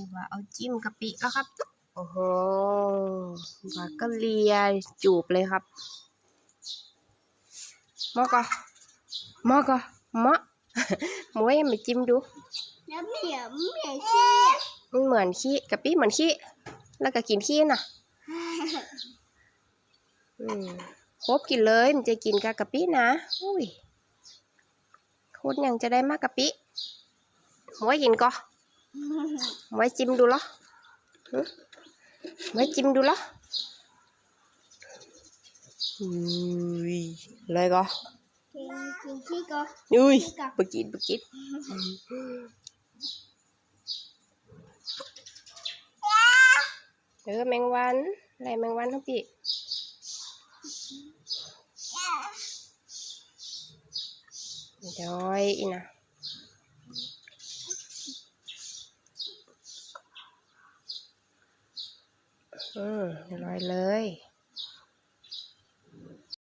นี่ว่าเอาจิ้มกะปิแล้วครับ โอ้โหว่าก็เลียจูบเลยครับมอกะมอกะมะหมวยมาจิ้มดูแล้วเหมียวเหมียวขี้มันเหมือนขี้กะปิเหมือนขี้แล้วก็กินขี้น่ะอืมครบกินเลยมันจะกินกับกะปินะอุ้ยคุณยังจะได้มากกะปิหมวยกินก็ หมวยจิ้มดูเหรอหึหมวยจิ้มดูเหรออุ้ยเลยก็กินกินขี้ก็อุ้ยขี้ก็ปกินปกินเออแมงวันอะไรแมงวันทั้งปีย้อยอีนะ เออร่อยเลย